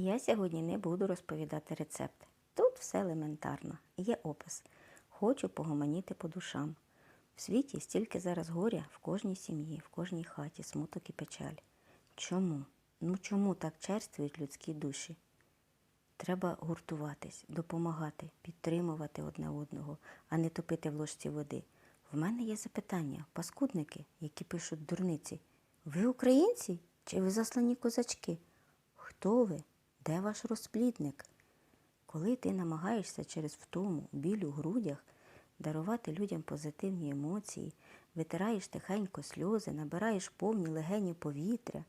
Я сьогодні не буду розповідати рецепт. Тут все елементарно, є опис. Хочу погомоніти по душам. В світі стільки зараз горя в кожній сім'ї, в кожній хаті, смуток і печаль. Чому? Ну чому так черствують людські душі? Треба гуртуватись, допомагати, підтримувати одне одного, а не топити в ложці води. В мене є запитання, паскудники, які пишуть дурниці. Ви українці чи ви заслані козачки? Хто ви? Де ваш розплідник? Коли ти намагаєшся через втому, біль у грудях дарувати людям позитивні емоції, витираєш тихенько сльози, набираєш повні легені повітря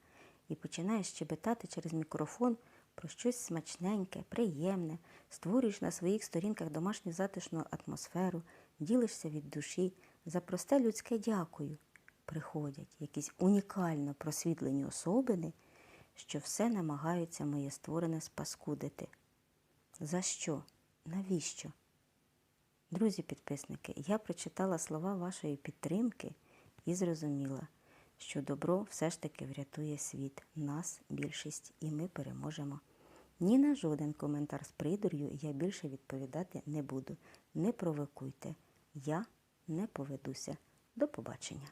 і починаєш щебетати через мікрофон про щось смачненьке, приємне, створюєш на своїх сторінках домашню затишну атмосферу, ділишся від душі, за просте людське дякую. Приходять якісь унікально просвітлені особини, що все намагаються моє створене спаскудити. За що? Навіщо? Друзі підписники, я прочитала слова вашої підтримки і зрозуміла, що добро все ж таки врятує світ, нас більшість, і ми переможемо. Ні на жоден коментар з придур'ю я більше відповідати не буду. Не провокуйте. Я не поведуся. До побачення.